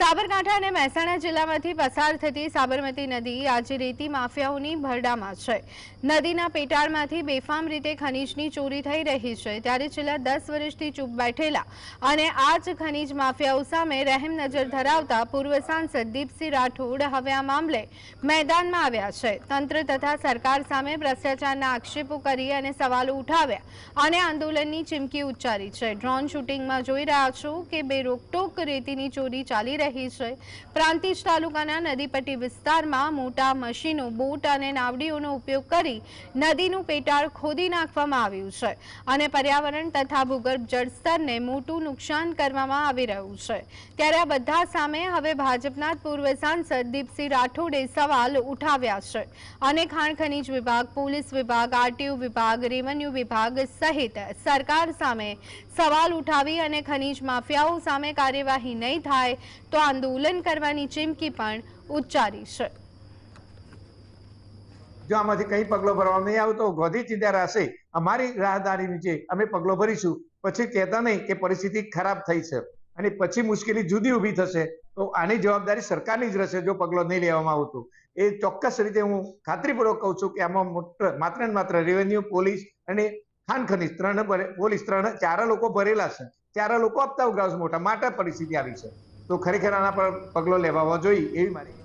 સાબરકાંઠા અને મહેસાણા જિલ્લામાંથી પસાર થતી સાબરમતી નદી આજે રેતી માફિયાઓની ભરડામાં છે. નદીના પેટાળમાંથી બેફામ રીતે ખનીજની ચોરી થઈ રહી છે. ત્યારે છેલ્લા દસ વર્ષથી ચૂપ બેઠેલા અને આ જ ખનીજ માફિયાઓ સામે રહેમ નજર ધરાવતા પૂર્વ સાંસદ દીપસિંહ રાઠોડ હવે આ મામલે મેદાનમાં આવ્યા છે. તંત્ર તથા સરકાર સામે ભ્રષ્ટાચારના આક્ષેપો કરી અને સવાલો ઉઠાવ્યા અને આંદોલનની ચીમકી ઉચ્ચારી છે. ડ્રોન શૂટિંગમાં જોઈ રહ્યા છો કે બે રોકટોક રેતીની ચોરી ચાલી રહી છે. પ્રાંતિજ તાલુકાના નદીપટ્ટી વિસ્તારમાં મોટા મશીનો, બોટ અને નાવડીઓનો ઉપયોગ કરી નદીનું પેટાળ ખોદી નાખવામાં આવ્યું છે અને પર્યાવરણ તથા ભૂગર્ભ જળસ્તરને મોટું નુકસાન કરવામાં આવી રહ્યું છે. ત્યારે આ બધા સામે હવે ભાજપના પૂર્વ સાંસદ દીપસિંહ રાઠોડે સવાલ ઉઠાવ્યા છે. અને ખાણ ખનીજ વિભાગ, પોલીસ વિભાગ, આરટીયુ વિભાગ, રેવન્યુ વિભાગ સહિત સરકાર સામે સવાલ ઉઠાવી અને ખનીજ માફિયાઓ સામે કાર્યવાહી નહીં થાય તો આંદોલન કરવાની ચીમકી પણ ઉચ્ચારી છે. જો આમાંથી કંઈ પગલો ભરવામાં નહીં આવે ગોધી ચિંતા રહેશે. અમારી રાહદારી નીચે અમે પગલો ભરીશું. પછી કહેતા નહીં કે પરિસ્થિતિ ખરાબ થઈ છે. અને પછી મુશ્કેલી જુદી ઊભી થશે. તો આની જવાબદારી સરકારની જ રહેશે જો પગલો નહીં લેવામાં આવતો. એ ચોક્કસ રીતે હું ખાતરીપૂર્વક કહું છું કે આમાં માત્ર ને માત્ર રેવન્યુ પોલીસ અને ખાન ખનીજ ત્રણ પોલીસ ત્રણ, ચાર લોકો ભરેલા છે. ચાર લોકો આપતા ઉગાવ મોટા. માટે પરિસ્થિતિ આવી છે. તો ખરેખર આના પર પગલો લેવા જોઈએ એવી મારી